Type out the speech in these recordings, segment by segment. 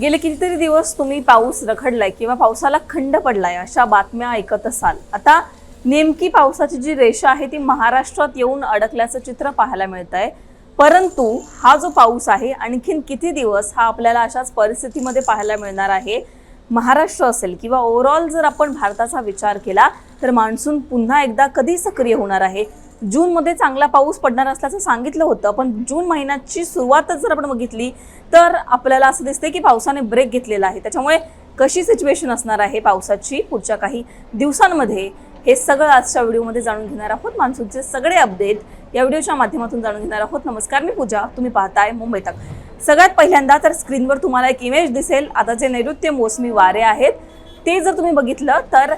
गेले कितीतरी दिवस तुम्ही पाऊस रखडलाय किंवा पावसाला खंड पडलाय अशा बातम्या ऐकत असाल. आता नेमकी पावसाची जी रेषा आहे ती महाराष्ट्रात येऊन अडकल्याचं चित्र पाहायला मिळत आहे परंतु हा जो पाऊस आहे आणखीन किती दिवस हा आपल्याला अशाच परिस्थितीमध्ये पाहायला मिळणार आहे? महाराष्ट्र असेल किंवा ओव्हरऑल जर आपण भारताचा विचार केला तर मान्सून पुन्हा एकदा कधी सक्रिय होणार आहे? जूनमध्ये चांगला पाऊस पडणार असल्याचं सांगितलं होतं पण जून महिन्याची सुरुवातच जर आपण बघितली तर आपल्याला असं दिसतंय की पावसाने ब्रेक घेतलेला आहे. त्याच्यामुळे कशी सिच्युएशन असणार आहे पावसाची? पुढच्या काही दिवसांमध्ये हे सगळं आजच्या व्हिडिओमध्ये जाणून घेणार आहोत. मान्सूनचे सगळे अपडेट या व्हिडिओच्या माध्यमातून जाणून घेणार आहोत. नमस्कार मी पूजा. तुम्ही पाहताय मुंबई तक. सगळ्यात पहिल्यांदा तर स्क्रीनवर तुम्हाला एक इमेज दिसेल. आता जे नैऋत्य मोसमी वारे आहेत ते जर तुम्ही बघितलं तर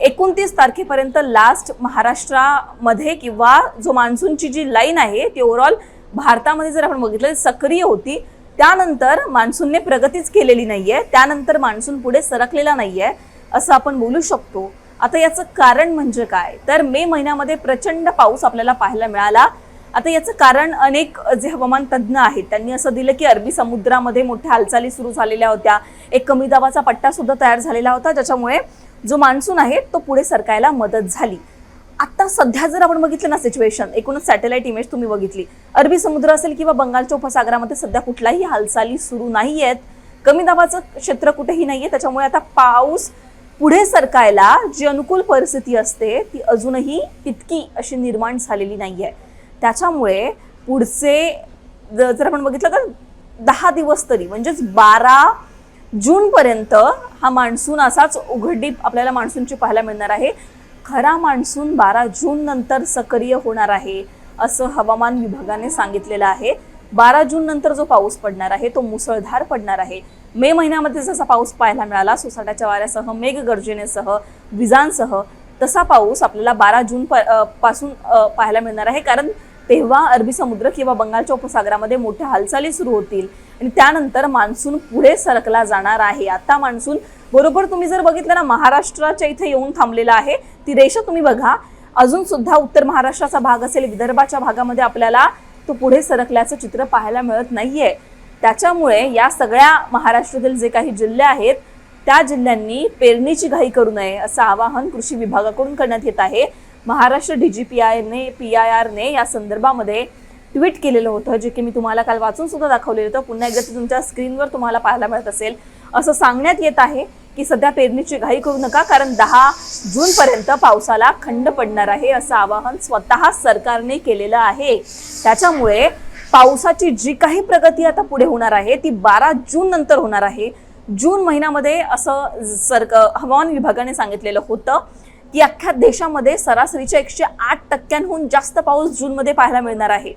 एकोणतीस तारखेपर्यंत लास्ट महाराष्ट्रामध्ये किंवा जो मान्सूनची जी लाईन आहे ती ओव्हरऑल भारतामध्ये जर आपण बघितलं तर सक्रिय होती. त्यानंतर मान्सूनने प्रगतीच केलेली नाही आहे त्यानंतर मान्सून पुढे सरकलेला नाही आहे असं आपण बोलू शकतो. आता याचं कारण म्हणजे काय? तर मे महिन्यामध्ये प्रचंड पाऊस आपल्याला पाहायला मिळाला. आता याचं कारण अनेक जे हवामान तज्ज्ञ आहेत त्यांनी असं दिलं की अरबी समुद्रामध्ये मोठ्या हालचाली सुरू झालेल्या होत्या. एक कमी दाबाचा पट्टा सुद्धा तयार झालेला होता ज्याच्यामुळे जो मान्सून आहे तो पुढे सरकायला मदत झाली. आता सध्या जर आपण बघितलं ना सिच्युएशन एकूणच सॅटेलाइट इमेज तुम्ही बघितली. अरबी समुद्र असेल किंवा बंगालच्या उपसागरामध्ये सध्या कुठल्याही हालचाली सुरू नाही आहेत. कमी दाबाचं क्षेत्र कुठेही नाही आहे त्याच्यामुळे आता पाऊस पुढे सरकायला जी अनुकूल परिस्थिती असते ती अजूनही तितकी अशी निर्माण झालेली नाही आहे त्याच्यामुळे पुढचे जर आपण बघितलं तर दहा दिवस तरी म्हणजेच बारा जूनपर्यंत हा मान्सून असाच उघडीप आपल्याला मान्सूनची पाहायला मिळणार आहे. खरा मान्सून बारा जून नंतर सक्रिय होणार आहे असं हवामान विभागाने सांगितलेलं आहे. बारा जून नंतर जो पाऊस पडणार आहे तो मुसळधार पडणार आहे. मे महिन्यामध्ये जसा पाऊस पाहायला मिळाला सोसाट्याच्या वाऱ्यासह मेघगर्जनेसह विजांसह तसा पाऊस आपल्याला बारा जून प पासून पाहायला मिळणार आहे. कारण तेव्हा अरबी समुद्र किंवा बंगालच्या उपसागरामध्ये मोठ्या हालचाली सुरू होतील. आणि त्यानंतर मान्सून पुढे सरकला जाणार आहे. आता मान्सून बरोबर तुम्ही जर बघितलं ना महाराष्ट्राच्या इथे येऊन थांबलेला आहे. ती रेषा तुम्ही बघा. अजून सुद्धा उत्तर महाराष्ट्राचा भाग असेल विदर्भाच्या भागामध्ये आपल्याला तो पुढे सरकल्याचं चित्र पाहायला मिळत नाहीये. त्याच्यामुळे या सगळ्या महाराष्ट्रातील जे काही जिल्हे आहेत त्या जिल्ह्यांनी पेरणीची घाई करू नये असं आवाहन कृषी विभागाकडून करण्यात येत आहे. महाराष्ट्र डीजीपीआयने पी आय आरने या संदर्भामध्ये ट्विट केलेलं होतं जे की मी तुम्हाला काल वाचून सुद्धा दाखवलेलं होतं. पुन्हा एकदा ते तुमच्या स्क्रीनवर तुम्हाला पाहायला मिळत असेल. असं सांगण्यात येत आहे की सध्या पेरणीची घाई करू नका कारण दहा जूनपर्यंत पावसाला खंड पडणार आहे असं आवाहन स्वतः सरकारने केलेलं आहे. त्याच्यामुळे पावसाची जी काही प्रगती आता पुढे होणार आहे ती बारा जून नंतर होणार आहे. जून महिन्यामध्ये असं सरक हवामान विभागाने सांगितलेलं होतं की अख्ख्या देशामध्ये सरासरीच्या एकशे आठ टक्क्यांहून जास्त पाऊस जूनमध्ये पाहायला मिळणार आहे.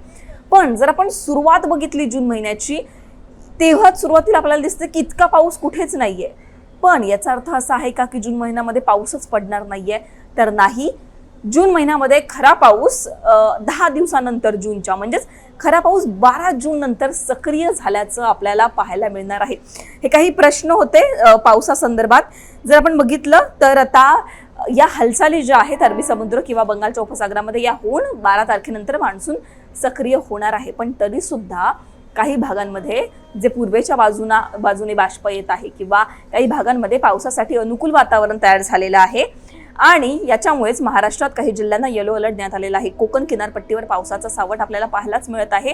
पण जर आपण सुरुवात बघितली जून महिन्याची तेव्हाच सुरुवातीला आपल्याला दिसतं की इतका पाऊस कुठेच नाहीये. पण याचा अर्थ असा आहे का की जून महिन्यामध्ये पाऊसच पडणार नाहीये? तर नाही. जून महिन्यामध्ये खरा पाऊस दहा दिवसानंतर जूनच्या म्हणजेच खरा पाऊस बारा जून नंतर सक्रिय झाल्याचं आपल्याला पाहायला मिळणार आहे. हे काही प्रश्न होते पावसासंदर्भात. जर आपण बघितलं तर आता या हालचाली ज्या आहेत अरबी समुद्र किंवा बंगालच्या उपसागरामध्ये या होऊन बारा तारखेनंतर मान्सून सक्रिय होणार आहे. पण तरीसुद्धा काही भागांमध्ये जे पूर्वेच्या बाजूना बाजूने बाष्प येत आहे किंवा काही भागांमध्ये पावसासाठी अनुकूल वातावरण तयार झालेलं आहे. आणि याच्यामुळेच महाराष्ट्रात काही जिल्ह्यांना येलो अलर्ट देण्यात आलेला आहे. कोकण किनारपट्टीवर पावसाचा सावट आपल्याला पाहायलाच मिळत आहे.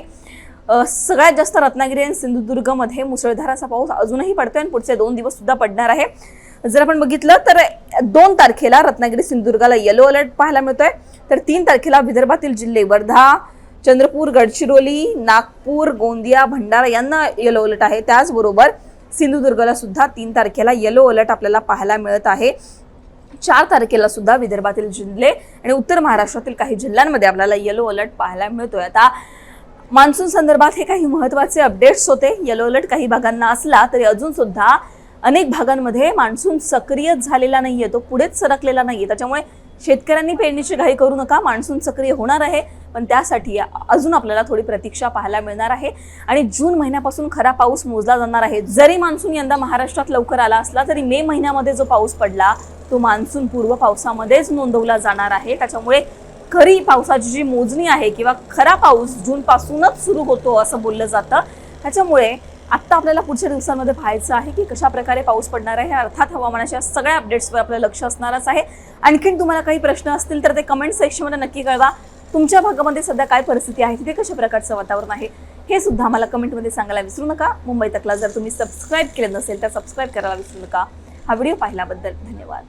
सगळ्यात जास्त रत्नागिरी आणि सिंधुदुर्गमध्ये मुसळधार असा पाऊस अजूनही पडतोय आणि पुढचे दोन दिवस सुद्धा पडणार आहे. जर आपण बघितलं तर दोन तारखेला रत्नागिरी सिंधुदुर्गाला येलो अलर्ट पाहायला मिळतोय. तर तीन तारखेला विदर्भातील जिल्हे वर्धा चंद्रपूर गडचिरोली नागपूर गोंदिया भंडारा यांना येलो अलर्ट आहे. त्याचबरोबर सिंधुदुर्गला सुद्धा तीन तारखेला येलो अलर्ट आपल्याला पाहायला मिळत आहे. चार तारखेला सुद्धा विदर्भातील जिल्हे आणि उत्तर महाराष्ट्रातील काही जिल्ह्यांमध्ये आपल्याला येलो अलर्ट पाहायला मिळतोय. आता मान्सून संदर्भात हे काही महत्त्वाचे अपडेट्स होते. येलो अलर्ट काही भागांना असला तरी अजून सुद्धा अनेक भागांमध्ये मान्सून सक्रिय झालेला नाही आहे तो पुढेच सरकलेला नाही आहे त्याच्यामुळे शेतकऱ्यांनी पेरणीची घाई करू नका मान्सून सक्रिय होणार आहे. पण त्यासाठी अजून आपल्याला थोडी प्रतीक्षा पाहायला मिळणार आहे. आणि जून महिन्यापासून खरा पाऊस मोजला जाणार आहे. जरी मान्सून यंदा महाराष्ट्रात लवकर आला असला तरी मे महिन्यामध्ये जो पाऊस पडला तो मान्सून पूर्व पावसामध्येच नोंदवला जाणार आहे. त्याच्यामुळे खरी पावसाची जी मोजणी आहे किंवा खरा पाऊस जूनपासूनच सुरू होतो असं बोललं जातं. त्याच्यामुळे आत्ता आपल्याला पुढच्या दिवसांमध्ये पाहायचं आहे की कशा प्रकारे पाऊस पडणार आहे अर्थात हवामानाच्या सगळ्या अपडेट्सवर आपलं लक्ष असणारच आहे. आणखीन तुम्हाला काही प्रश्न असतील तर ते कमेंट सेक्शनमध्ये नक्की कळवा. तुमच्या भागामध्ये सध्या काय परिस्थिती आहे तिथे कशा प्रकारचं वातावरण आहे हे सुद्धा मला कमेंटमध्ये सांगायला विसरू नका. मुंबई तकला जर तुम्ही सबस्क्राईब केलं नसेल तर सबस्क्राईब करायला विसरू नका. हा व्हिडिओ पाहिल्याबद्दल धन्यवाद.